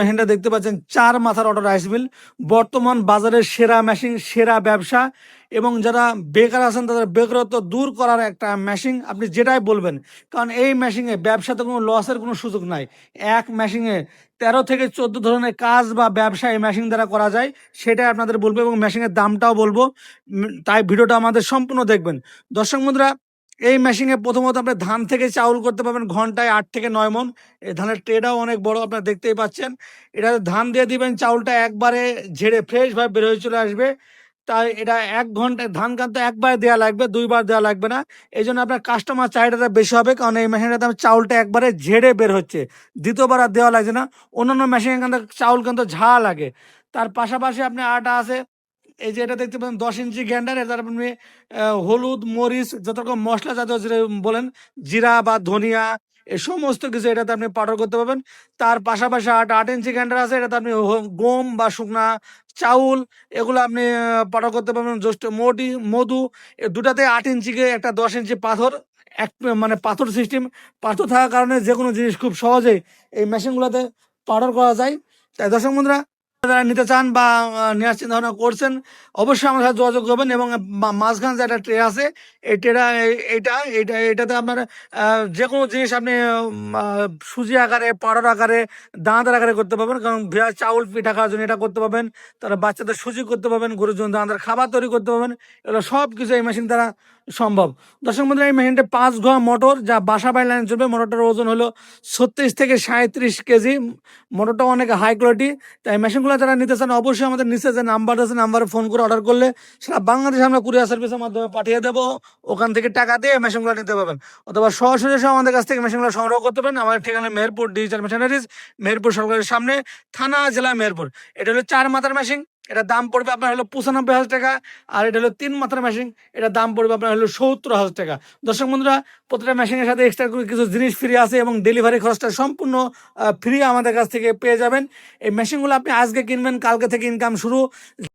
মেশিনটা দেখতে পাচ্ছেন চার মাথার অটো রাইস মিল। বর্তমান বাজারের সেরা মেশিন, সেরা ব্যবসা এবং যারা বেকার আছেন, তাদের বেকারত্ব দূর করার একটা মেশিন। আপনি যেটাই বলবেন, কারণ এই মেশিনে ব্যবসাতে কোনো লসের কোনো সুযোগ নাই। এক মেশিনে তেরো থেকে চোদ্দ ধরনের কাজ বা ব্যবসা এই মেশিন দ্বারা করা যায়, সেটাই আপনাদের বলব এবং মেশিনের দামটাও বলব। তাই ভিডিওটা আমাদের সম্পূর্ণ দেখবেন। দর্শক বন্ধুরা এই মেশিনে প্রথমত আপনি ধান থেকে চাউল করতে পারবেন ঘন্টায় আট থেকে নয় মন এই ধানের ট্রেটাও অনেক বড়, আপনারা দেখতেই পাচ্ছেন। এটা ধান দিয়ে দিবেন, চাউলটা একবারে ঝেড়ে ফ্রেশভাবে বের হয়ে চলে আসবে। তাই এটা এক ঘন্টায় ধান কানতে একবার দেওয়া লাগবে, দুইবার দেওয়া লাগবে না। এই জন্য আপনার কাস্টমার চাহিদাটা বেশি হবে, কারণ এই মেশিনটাতে আপনার চাউলটা একবারে ঝেড়ে বের হচ্ছে। দ্বিতীয়বার আর দেওয়া লাগছে না। অন্যান্য মেশিনে কিন্তু চাউল কিন্তু ঝা লাগে। তার পাশাপাশি আপনি আটা আছে এই যে এটা দেখতে পাবেন দশ ইঞ্চি গ্যান্ডার এটা আপনি হলুদ, মরিচ, যত রকম মশলা জাতীয় বলেন, জিরা বা ধনিয়া, এ সমস্ত কিছু এটাতে আপনি পাউডার করতে পারবেন। তার পাশাপাশি আট আট ইঞ্চি গ্যান্ডার আছে, এটাতে আপনি গম বা শুকনা চাউল, এগুলো আপনি পাউডার করতে পারবেন। জস্ট মোটি মধু দুটাতে আট ইঞ্চিকে একটা দশ ইঞ্চি পাথর, এক মানে পাথর সিস্টেম পাথর থাকার কারণে যে কোনো জিনিস খুব সহজেই এই মেশিনগুলোতে পাউডার করা যায়। তাই দর্শক বন্ধুরা যারা নিতে চান বা নেওয়ার চিন্তা ভাবনা করছেন, অবশ্যই আমার সাথে যোগাযোগ করবেন এবং মাঝখান যে একটা ট্রে আছে, এই ট্রেটা এইটা এইটা এটাতে আপনার যে কোনো জিনিস আপনি সুজি আকারে পাড়ার আকারে দাঁতের আকারে করতে পারবেন। কারণ ভেয়া চাউল, পিঠা খাওয়ার জন্য এটা করতে পারবেন। তারা বাচ্চাদের সুজি করতে পারবেন, গরুর জন্য দাঁতের খাবার তৈরি করতে পারবেন। এগুলো সব কিছু এই মেশিন দ্বারা সম্ভব। দর্শক বন্ধুরা, এই মেশিনটা পাঁচ ঘোয়া মোটর, যা বাসা বাই লাইন চলবে। মোটরটার ওজন হলো ছত্রিশ থেকে সাঁত্রিশ কেজি। মোটরটা অনেক হাই কোয়ালিটি তাই মেশিনগুলো যারা নিতে চান, অবশ্যই আমাদের নিচে যে নাম্বার আছে নাম্বারে ফোন করে অর্ডার করলে সেটা বাংলাদেশে আমরা কুরিয়ার সার্ভিসের মাধ্যমে পাঠিয়ে দেবো। ওখান থেকে টাকা দিয়ে মেশিনগুলো নিতে পারবেন। অথবা সরাসরি আমাদের কাছ থেকে মেশিনগুলো সংগ্রহ করতে পারেন। আমাদের ঠিকানা মেহেরপুর ডিজিটাল মেশিনারিজ মেহেরপুর সরকারের সামনে, থানা, জেলা মেহেরপুর এটা হলো চার মাথার মেশিন এটা দাম পড়বে আপনার হলো পঁচানব্বই হাজার টাকা, আর এটা হলো তিন মাথার মেশিন এটা দাম পড়বে আপনার হলো সত্তর হাজার টাকা। দর্শক বন্ধুরা, প্রতিটা মেশিনের সাথে এক্সট্রা করে কিছু জিনিস ফ্রি আছে এবং ডেলিভারি খরচটা সম্পূর্ণ ফ্রি আমাদের কাছ থেকে পেয়ে যাবেন। এই মেশিনগুলো আপনি আজকে কিনবেন, কালকে থেকে ইনকাম শুরু।